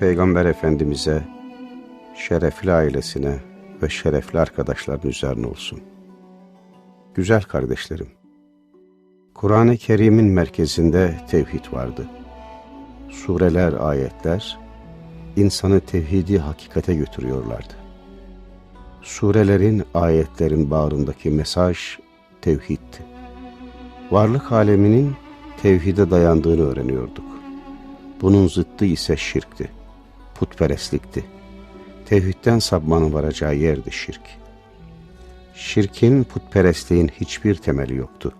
Peygamber Efendimiz'e, şerefli ailesine ve şerefli arkadaşların üzerine olsun. Güzel kardeşlerim, Kur'an-ı Kerim'in merkezinde tevhid vardı. Sureler, ayetler, insanı tevhidi hakikate götürüyorlardı. Surelerin, ayetlerin bağrındaki mesaj tevhiddi. Varlık aleminin tevhide dayandığını öğreniyorduk. Bunun zıttı ise şirkti, putperestlikti. Tevhidden sapmanın varacağı yerdi şirk. Şirkin, putperestliğin hiçbir temeli yoktu.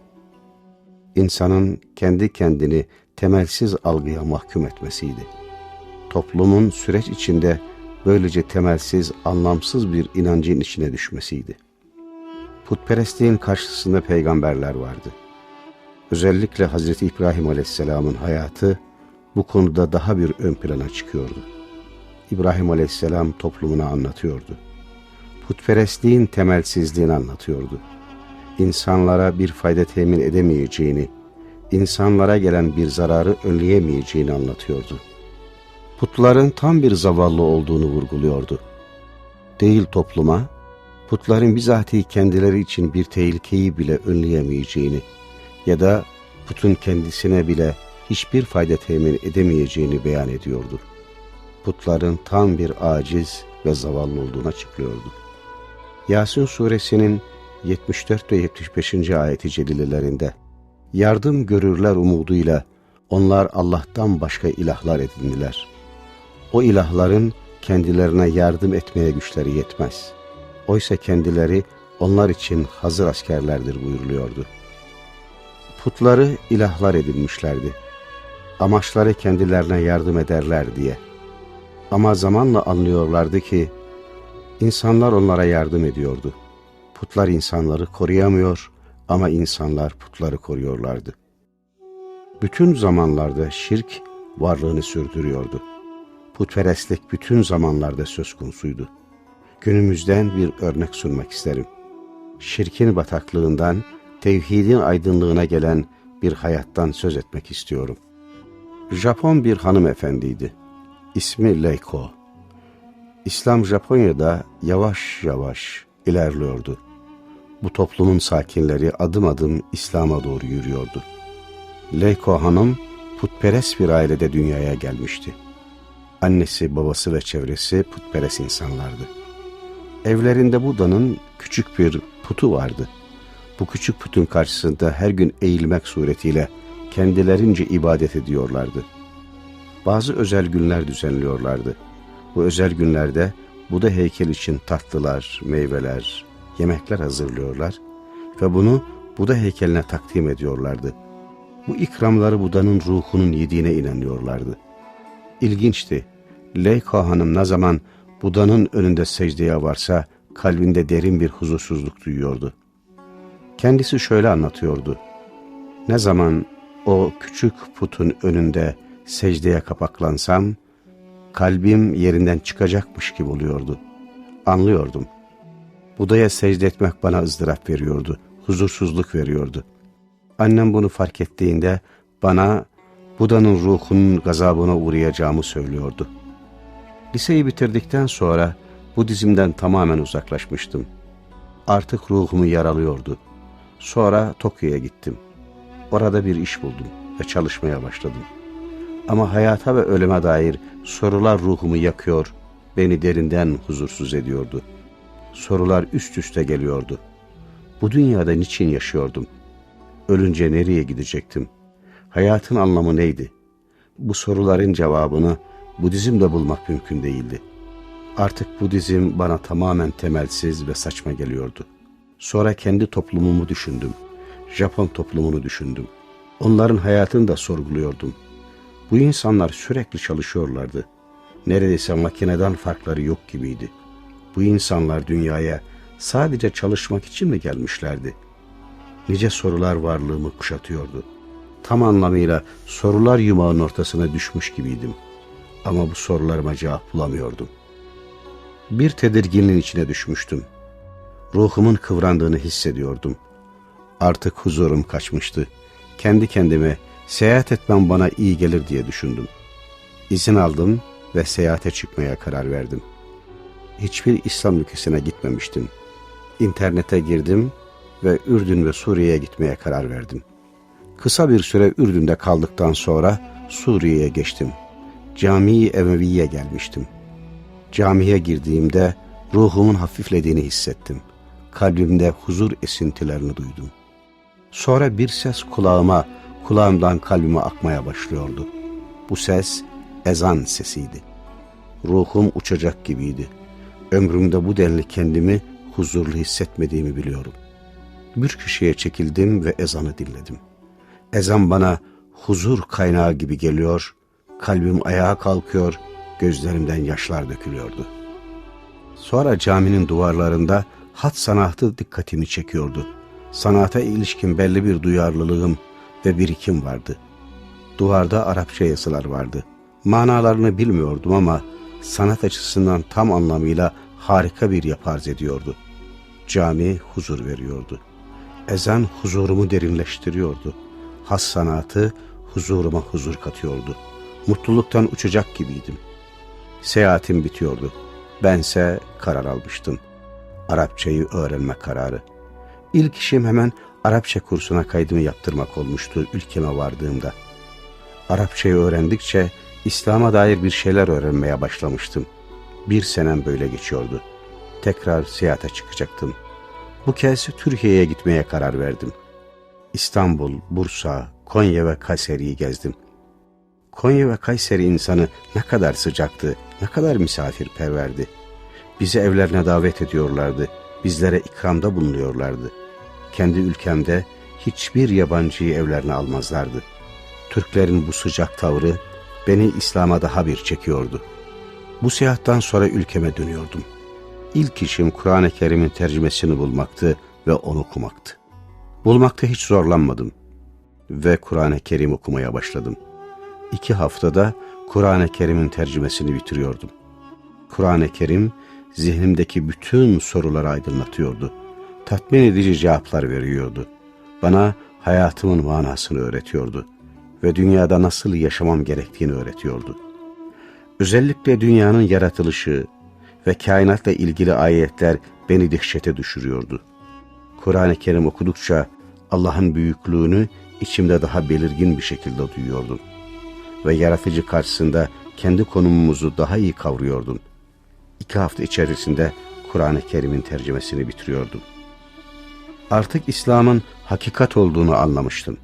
İnsanın kendi kendini temelsiz algıya mahkum etmesiydi. Toplumun süreç içinde böylece temelsiz, anlamsız bir inancın içine düşmesiydi. Putperestliğin karşısında peygamberler vardı. Özellikle Hazreti İbrahim Aleyhisselam'ın hayatı bu konuda daha bir ön plana çıkıyordu. İbrahim Aleyhisselam toplumuna anlatıyordu. Putperestliğin temelsizliğini anlatıyordu. İnsanlara bir fayda temin edemeyeceğini, insanlara gelen bir zararı önleyemeyeceğini anlatıyordu putların tam bir zavallı olduğunu vurguluyordu. Değil topluma, putların bizatihi kendileri için bir tehlikeyi bile önleyemeyeceğini ya da putun kendisine bile hiçbir fayda temin edemeyeceğini beyan ediyordu. Putların tam bir aciz ve zavallı olduğunu açıklıyordu. Yasin suresinin 74 ve 75. ayeti celilelerinde yardım görürler umuduyla onlar Allah'tan başka ilahlar edindiler.'' O ilahların kendilerine yardım etmeye güçleri yetmez. Oysa kendileri onlar için hazır askerlerdir buyuruluyordu. Putları ilahlar edinmişlerdi. Amaçları kendilerine yardım ederler diye. Ama zamanla anlıyorlardı ki insanlar onlara yardım ediyordu. Putlar insanları koruyamıyor ama insanlar putları koruyorlardı. Bütün zamanlarda şirk varlığını sürdürüyordu putperestlik bütün zamanlarda söz konusuydu. Günümüzden bir örnek sunmak isterim. Şirkin bataklığından, tevhidin aydınlığına gelen bir hayattan söz etmek istiyorum. Japon bir hanımefendiydi. İsmi Leiko. İslam Japonya'da yavaş yavaş ilerliyordu. Bu toplumun sakinleri adım adım İslam'a doğru yürüyordu. Leiko hanım putperest bir ailede dünyaya gelmişti. Annesi, babası ve çevresi putperest insanlardı. Evlerinde Buda'nın küçük bir putu vardı. Bu küçük putun karşısında her gün eğilmek suretiyle kendilerince ibadet ediyorlardı. Bazı özel günler düzenliyorlardı. Bu özel günlerde Buda heykel için tatlılar, meyveler, yemekler hazırlıyorlar ve bunu Buda heykeline takdim ediyorlardı. Bu ikramları Buda'nın ruhunun yediğine inanıyorlardı. İlginçti. Leyka Hanım ne zaman Buda'nın önünde secdeye varsa kalbinde derin bir huzursuzluk duyuyordu. Kendisi şöyle anlatıyordu. Ne zaman o küçük putun önünde secdeye kapaklansam, kalbim yerinden çıkacakmış gibi oluyordu. Anlıyordum. Buda'ya secde etmek bana ızdırap veriyordu, huzursuzluk veriyordu. Annem bunu fark ettiğinde bana Buda'nın ruhunun gazabına uğrayacağımı söylüyordu. Liseyi bitirdikten sonra Budizm'den tamamen uzaklaşmıştım. Artık ruhumu yaralıyordu. Sonra Tokyo'ya gittim. Orada bir iş buldum ve çalışmaya başladım. Ama hayata ve ölüme dair sorular ruhumu yakıyor, beni derinden huzursuz ediyordu. Sorular üst üste geliyordu. Bu dünyada niçin yaşıyordum? Ölünce nereye gidecektim? Hayatın anlamı neydi? Bu soruların cevabını Budizm'de bulmak mümkün değildi. Artık Budizm bana tamamen temelsiz ve saçma geliyordu. Sonra kendi toplumumu düşündüm. Japon toplumunu düşündüm. Onların hayatını da sorguluyordum. Bu insanlar sürekli çalışıyorlardı. Neredeyse makineden farkları yok gibiydi. Bu insanlar dünyaya sadece çalışmak için mi gelmişlerdi? Nice sorular varlığımı kuşatıyordu. Tam anlamıyla sorular yumağının ortasına düşmüş gibiydim. Ama bu sorularıma cevap bulamıyordum. Bir tedirginliğin içine düşmüştüm. Ruhumun kıvrandığını hissediyordum. Artık huzurum kaçmıştı. Kendi kendime seyahat etmem bana iyi gelir diye düşündüm. İzin aldım ve seyahate çıkmaya karar verdim. Hiçbir İslam ülkesine gitmemiştim. İnternete girdim ve Ürdün ve Suriye'ye gitmeye karar verdim. Kısa bir süre Ürdün'de kaldıktan sonra Suriye'ye geçtim. Cami-i Emevi'ye gelmiştim. Camiye girdiğimde ruhumun hafiflediğini hissettim. Kalbimde huzur esintilerini duydum. Sonra bir ses kulağıma, kulağımdan kalbime akmaya başlıyordu. Bu ses ezan sesiydi. Ruhum uçacak gibiydi. Ömrümde bu denli kendimi huzurlu hissetmediğimi biliyorum. Bir kişiye çekildim ve ezanı dinledim. Ezan bana huzur kaynağı gibi geliyor, kalbim ayağa kalkıyor, gözlerimden yaşlar dökülüyordu. Sonra caminin duvarlarında hat sanatı dikkatimi çekiyordu. Sanata ilişkin belli bir duyarlılığım ve birikim vardı. Duvarda Arapça yazılar vardı. Manalarını bilmiyordum ama sanat açısından tam anlamıyla harika bir yapı arz ediyordu. Cami huzur veriyordu. Ezan huzurumu derinleştiriyordu. Has sanatı huzuruma huzur katıyordu. Mutluluktan uçacak gibiydim. Seyahatim bitiyordu. Bense karar almıştım. Arapçayı öğrenme kararı. İlk işim hemen Arapça kursuna kaydımı yaptırmak olmuştu ülkeme vardığımda. Arapçayı öğrendikçe İslam'a dair bir şeyler öğrenmeye başlamıştım. Bir senem böyle geçiyordu. Tekrar seyahate çıkacaktım. Bu kez Türkiye'ye gitmeye karar verdim. İstanbul, Bursa, Konya ve Kayseri'yi gezdim. Konya ve Kayseri insanı ne kadar sıcaktı, ne kadar misafirperverdi. Bizi evlerine davet ediyorlardı, bizlere ikramda bulunuyorlardı. Kendi ülkemde hiçbir yabancıyı evlerine almazlardı. Türklerin bu sıcak tavrı beni İslam'a daha bir çekiyordu. Bu seyahattan sonra ülkeme dönüyordum. İlk işim Kur'an-ı Kerim'in tercümesini bulmaktı ve onu okumaktı. Bulmakta hiç zorlanmadım ve Kur'an-ı Kerim okumaya başladım. İki haftada Kur'an-ı Kerim'in tercümesini bitiriyordum. Kur'an-ı Kerim zihnimdeki bütün soruları aydınlatıyordu. Tatmin edici cevaplar veriyordu. Bana hayatımın manasını öğretiyordu ve dünyada nasıl yaşamam gerektiğini öğretiyordu. Özellikle dünyanın yaratılışı ve kainatla ilgili ayetler beni dehşete düşürüyordu. Kur'an-ı Kerim okudukça Allah'ın büyüklüğünü içimde daha belirgin bir şekilde duyuyordum. Ve yaratıcı karşısında kendi konumumuzu daha iyi kavruyordum. İki hafta içerisinde Kur'an-ı Kerim'in tercümesini bitiriyordum. Artık İslam'ın hakikat olduğunu anlamıştım.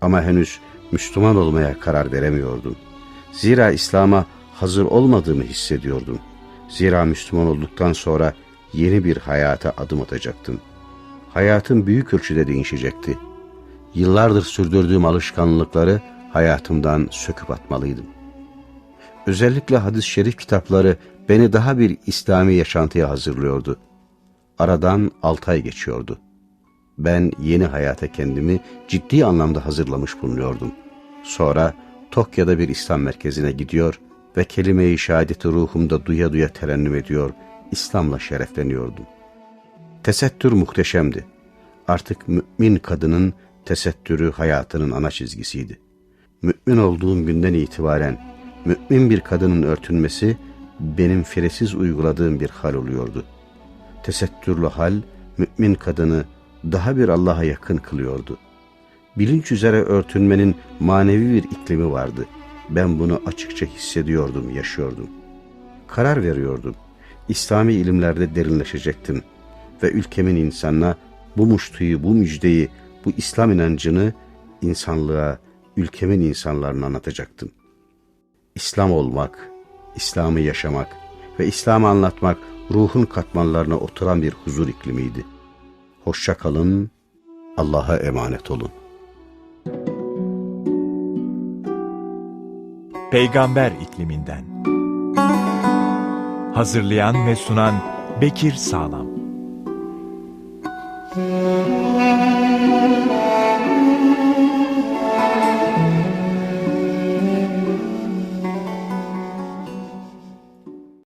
Ama henüz Müslüman olmaya karar veremiyordum. Zira İslam'a hazır olmadığımı hissediyordum. Zira Müslüman olduktan sonra yeni bir hayata adım atacaktım. Hayatım büyük ölçüde değişecekti. Yıllardır sürdürdüğüm alışkanlıkları hayatımdan söküp atmalıydım. Özellikle hadis-i şerif kitapları beni daha bir İslami yaşantıya hazırlıyordu. Aradan altı ay geçiyordu. Ben yeni hayata kendimi ciddi anlamda hazırlamış bulunuyordum. Sonra Tokyo'da bir İslam merkezine gidiyor ve kelime-i şehadeti ruhumda duya duya terennüm ediyor, İslam'la şerefleniyordum. Tesettür muhteşemdi. Artık mümin kadının tesettürü hayatının ana çizgisiydi. Mümin olduğum günden itibaren mümin bir kadının örtünmesi benim firesiz uyguladığım bir hal oluyordu. Tesettürlü hal mümin kadını daha bir Allah'a yakın kılıyordu. Bilinç üzere örtünmenin manevi bir iklimi vardı. Ben bunu açıkça hissediyordum, yaşıyordum. Karar veriyordum. İslami ilimlerde derinleşecektim ve ülkemin insanına bu muştuyu, bu müjdeyi, bu İslam inancını insanlığa, ülkemin insanlarına anlatacaktım. İslam olmak, İslam'ı yaşamak ve İslam'ı anlatmak ruhun katmanlarına oturan bir huzur iklimiydi. Hoşça kalın, Allah'a emanet olun. Peygamber ikliminden. Hazırlayan ve sunan Bekir Sağlam.